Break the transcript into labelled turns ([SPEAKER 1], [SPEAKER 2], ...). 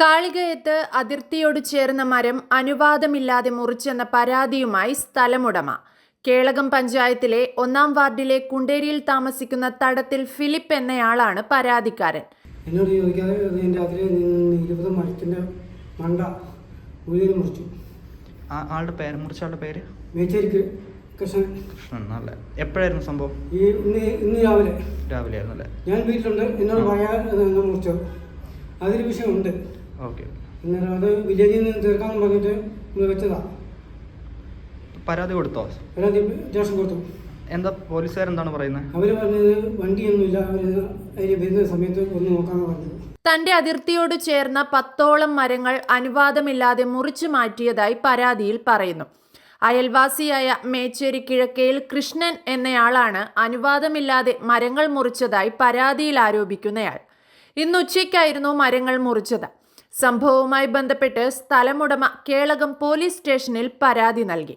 [SPEAKER 1] കാളികയത്ത് അതിർത്തിയോട് ചേർന്ന മരം അനുവാദമില്ലാതെ മുറിച്ചെന്ന പരാതിയുമായി സ്ഥലമുടമ. കേളകം പഞ്ചായത്തിലെ ഒന്നാം വാർഡിലെ കുണ്ടേരിയിൽ താമസിക്കുന്ന തടത്തിൽ ഫിലിപ്പ് എന്നയാളാണ് പരാതിക്കാരൻ.
[SPEAKER 2] എന്നോട് ചോദിക്കാതെ രാത്രി ഇരുപത് മരത്തിന്റെ മണ്ട ഉള്ളിൽ മുറിച്ചു.
[SPEAKER 3] ആ ആളുടെ പേര് മുറിച്ച ആളുടെ പേര്?
[SPEAKER 2] മേച്ചേരിക്ക് കൃഷ്ണൻ.
[SPEAKER 3] കൃഷ്ണൻ എന്നല്ലേ എപ്പോഴായിരുന്നു സംഭവം?
[SPEAKER 2] ഈ ഇന്ന് ഇന്ന് രാവിലെ.
[SPEAKER 3] രാവിലെ ആയിരുന്നു അല്ലേ
[SPEAKER 2] ഞാൻ വീട്ടിലുണ്ട്. എന്നോട് പറയാതെ എന്നെ മുറിച്ചത് അതിൽ വിഷയമുണ്ട്. അന്നേരം അത് വില്ലേജിൽ നിന്ന് തീർക്കാമെന്ന് പറഞ്ഞിട്ട് നമ്മൾ വെച്ചതാണ്
[SPEAKER 3] പരാതി കൊടുത്തോ?
[SPEAKER 2] പരാതി സ്റ്റേഷൻ കൊടുത്തു.
[SPEAKER 3] എന്താ പോലീസുകാരെന്താണ് പറയുന്നത്?
[SPEAKER 2] അവർ പറഞ്ഞത് വണ്ടിയൊന്നുമില്ല അവർ അതിൽ വരുന്ന സമയത്ത് ഒന്ന് നോക്കാമെന്ന് പറഞ്ഞത്.
[SPEAKER 1] തന്റെ അതിർത്തിയോട് ചേർന്ന പത്തോളം മരങ്ങൾ അനുവാദമില്ലാതെ മുറിച്ചു മാറ്റിയതായി പരാതിയിൽ പറയുന്നു. അയൽവാസിയായ മേച്ചേരി കിഴക്കയിൽ കൃഷ്ണൻ എന്നയാളാണ് അനുവാദമില്ലാതെ മരങ്ങൾ മുറിച്ചതായി പരാതിയിൽ ആരോപിക്കുന്നയാൾ. ഇന്ന് ഉച്ചയ്ക്കായിരുന്നു മരങ്ങൾ മുറിച്ചത്. സംഭവവുമായി ബന്ധപ്പെട്ട് സ്ഥലമുടമ കേളകം പോലീസ് സ്റ്റേഷനിൽ പരാതി നൽകി.